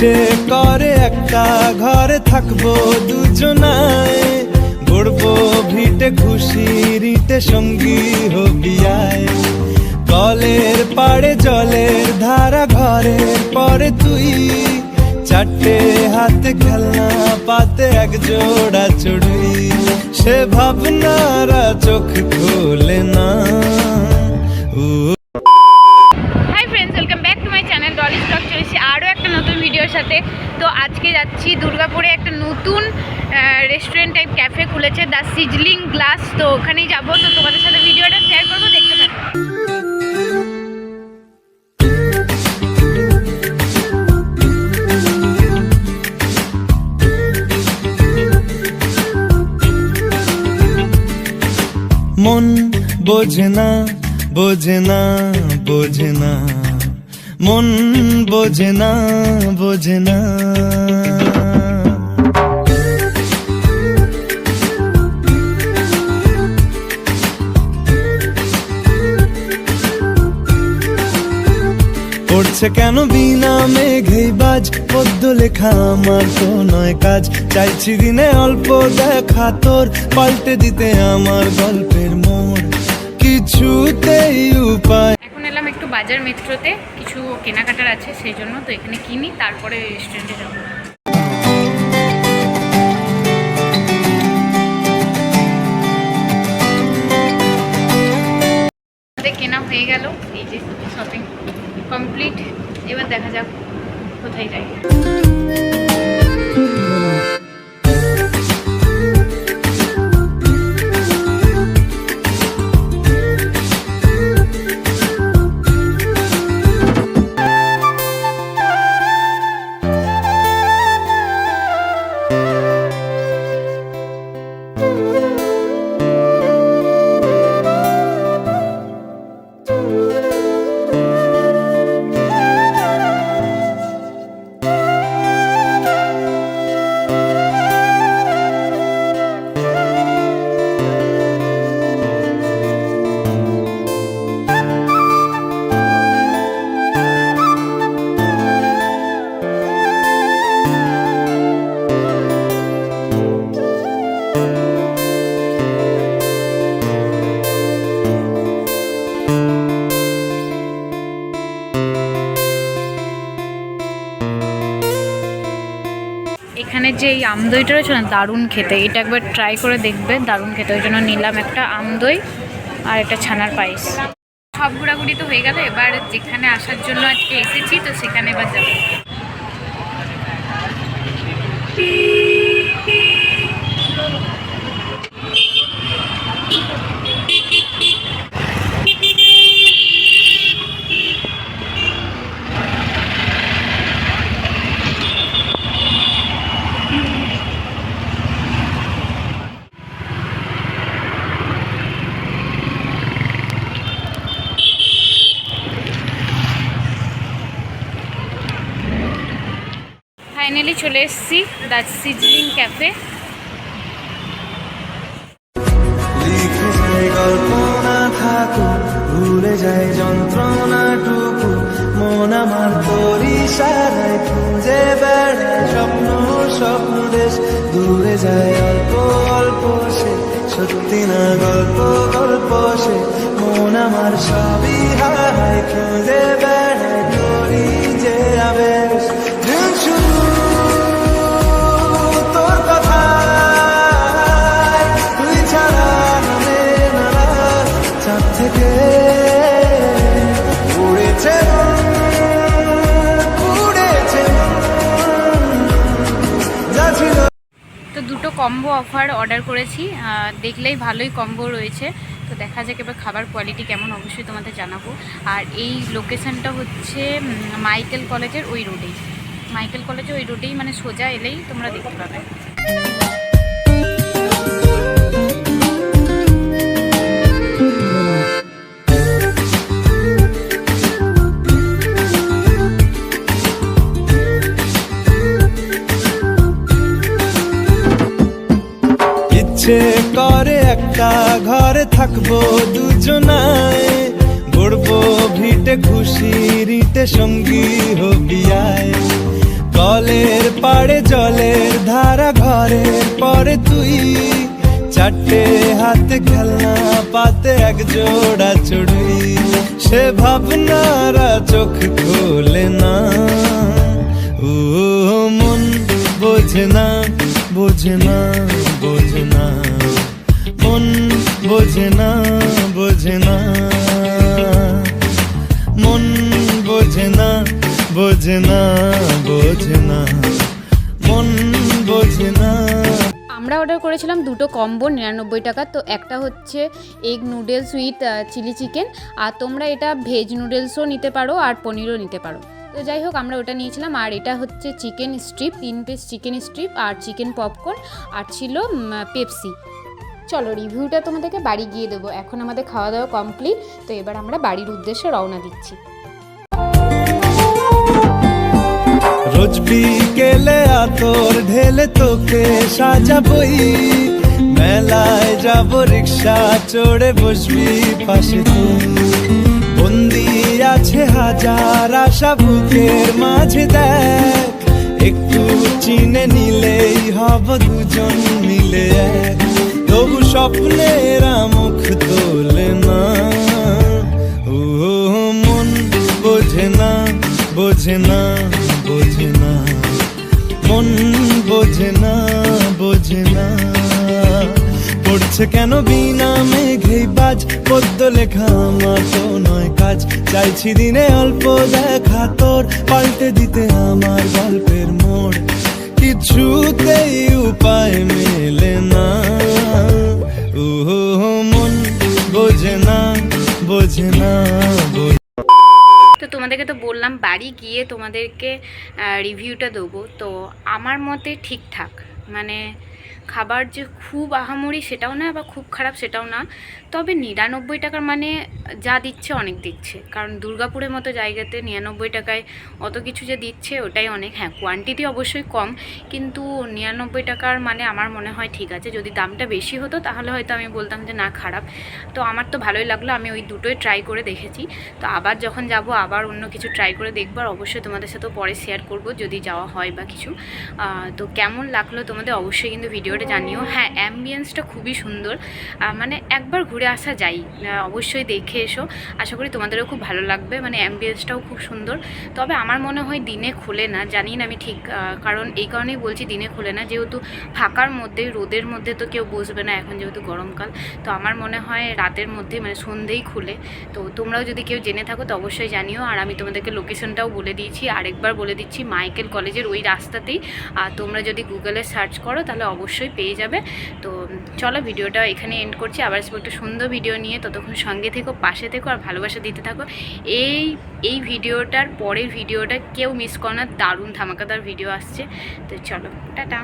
ইচ্ছে করে একটা ঘরে থাকব দুজনায়। গড়বো ভিটে খুশি, রিটে সঙ্গী হবিয়ায় কলের পাড়ে জলের ধারা, ঘরের পরে তুই। চারটে হাতে খেলনা, পাতে এক জোড়া চড়ুই। সে ভাবনারা চোখ খোলে না। ভিডিওর সাথে। তো আজকে যাচ্ছি দুর্গাপুরে একটা নতুন রেস্টুরেন্ট টাইপ ক্যাফে খুলেছে দ্য সিজলিং গ্লাস তো ওখানেই যাব। তো তোমাদের সাথে ভিডিওটা শেয়ার করব, দেখতে মন বোঝে না বোঝে না বোঝে না। মন বোঝে না বোঝে না। পড়ছে কেন বিনা মেঘেই বাজ পদ্য লেখা আমার তো নয় কাজ। চাইছি দিনে অল্প দেখা তোর, পাল্টে দিতে আমার গল্পের মোড়। কিছুতেই উপায় বাজার মেট্রোতে কিছু কেনাকাটার আছে, সেই জন্য তো এখানে কিনি, তারপরে রেস্টুরেন্টে যাব। কেনা হয়ে গেল, এই যে শপিং কমপ্লিট এবার দেখা যাক কোথায় যাই। এখানে যে এই আম দইটা রয়েছে না, দারুণ খেতে। এটা একবার ট্রাই করে দেখবে, দারুণ খেতে। ওই জন্য নিলাম একটা আম দই আর একটা ছানার পায়েস। সব ঘোরাঘুরি তো হয়ে গেল, এবার যেখানে আসার জন্য আজকে এসেছি, তো সেখানে এবার যাব। ফাইনালি চলে এসেছি দ্য সিজলিং ক্যাফে। ভুলে যায় যন্ত্রণাটুকু, মন আমার পরিসারায় খুঁজে বেড়ায় স্বপ্ন স্বপ্ন দেশ। দূরে যায় অল্প অল্প সে, সত্যি না গল্প গল্প সে, মন আমার সবই হারায় কম্বো অফার অর্ডার করেছি দেখলেই ভালোই কম্বো রয়েছে। তো দেখা যাক এবার খাবার কোয়ালিটি কেমন, অবশ্যই তোমাদের জানাব। আর এই লোকেশানটা হচ্ছে মাইকেল কলেজের ওই রোডেই মাইকেল কলেজের ওই রোডেই মানে সোজা এলেই তোমরা দেখতে পাবে। ঘরে থাকব দুজনায়, গড়বো ভিটে খুশি, রিটে সঙ্গী হবিয়ায়। কল জলের পাড়ে জলের ধারা, ঘরের পরে তুই। চারটে হাতে খেলনা, পাতে এক জোড়া চড়ুই। সে ভাবনারা চোখ খোলে না। ও, মন বোঝে না বোঝে না। বোঝে না বোঝে না মন বোঝে না বোঝে না বোঝে না মন বোঝে না আমরা অর্ডার করেছিলাম দুটো কম্বো নিরানব্বই টাকা, তো একটা হচ্ছে egg noodles with chilli chicken আর তোমরা এটা ভেজ নুডলসও নিতে পারো আর পনিরও নিতে পারো। তো যাই হোক, আমরা ওটা নিয়েছিলাম, আর এটা হচ্ছে চিকেন স্ট্রিপ তিন পিস চিকেন স্ট্রিপ আর চিকেন পপকর্ন আর ছিল পেপসি চলো রিভিউটা তোমাদেরকে বাড়ি গিয়ে দেবো। এখন আমাদের খাওয়া দাওয়া কমপ্লিট তো এবার আমরা বাড়ির উদ্দেশ্যে রওনা দিচ্ছি। রোজ বিকেলে আতর ঢেলে তোকে সাজাবই। মেলায় যাব, রিক্সা চড়ে বসবি পাশে বন্দি আছে হাজার আশা বুকের মাঝে দেখ। একটু চিনে নিলেই হব দুজন। স্বপ্নের মুখ তোলে না। ও, মন বোঝে না বোঝে না বোঝে না। মন বোঝে না বোঝে না। পড়ছে কেন বিনা মেঘেই বাজ পদ্য লেখা আমার তো নয় কাজ। চাইছি দিনে অল্প দেখা তোর, পাল্টে দিতে আমার গল্পের মোড়। কিছুতেই উপায় মেলে তো তোমাদেরকে তো বললাম বাড়ি গিয়ে তোমাদেরকে রিভিউটা দেবো। তো আমার মতে ঠিকঠাক। মানে খাবার যে খুব আহামরি সেটাও না বা খুব খারাপ সেটাও না। তবে নিরানব্বই টাকার মানে যা দিচ্ছে অনেক দিচ্ছে। কারণ দুর্গাপুরের মতো জায়গাতে নিরানব্বই টাকায় অত কিছু যে দিচ্ছে ওটাই অনেক। হ্যাঁ কোয়ান্টিটি অবশ্যই কম, কিন্তু নিরানব্বই টাকার মানে আমার মনে হয় ঠিক আছে। যদি দামটা বেশি হতো তাহলে হয়তো আমি বলতাম যে না, খারাপ। তো আমার তো ভালোই লাগল, আমি ওই দুটোই ট্রাই করে দেখেছি। তো আবার যখন যাব, আবার অন্য কিছু ট্রাই করে দেখব আর অবশ্যই তোমাদের সাথেও পরে শেয়ার করব যদি যাওয়া হয় বা কিছু। তো কেমন লাগল তোমাদের অবশ্যই কিন্তু ভিডিওটা জানিও। হ্যাঁ অ্যাম্বিয়েন্সটা খুবই সুন্দর। মানে একবার ঘুরে আসা যাই অবশ্যই দেখে এসো। আশা করি তোমাদেরও খুব ভালো লাগবে। মানে অ্যাম্বিয়েন্সটাও খুব সুন্দর। তবে আমার মনে হয় দিনে খোলে না। জানি না আমি ঠিক কারণ এই কারণেই বলছি দিনে খোলে না। যেহেতু ফাঁকার মধ্যে, রোদের মধ্যে তো কেউ বসবে না এখন যেহেতু গরমকাল। তো আমার মনে হয় রাতের মধ্যে মানে সন্ধেই খুলে। তো তোমরাও যদি কেউ জেনে থাকো, তো অবশ্যই জানিও। আর আমি তোমাদেরকে লোকেশনটাও বলে দিয়েছি। আরেকবার বলে দিচ্ছি, মাইকেল কলেজের ওই রাস্তাতেই। আর তোমরা যদি গুগলে সার্চ করো, তাহলে অবশ্যই পেয়ে যাবে। তো চলো ভিডিওটা এখানে এন্ড করছি। আবার আসব একটা সুন্দর ভিডিও নিয়ে। ততক্ষণ সঙ্গে থেকো, পাশে থেকো আর ভালোবাসা দিতে থাকো। এই এই ভিডিওটার পরের ভিডিওটা কেউ মিস করো না। দারুণ ধামাকাদার ভিডিও আসছে। তো চলো, টাটা।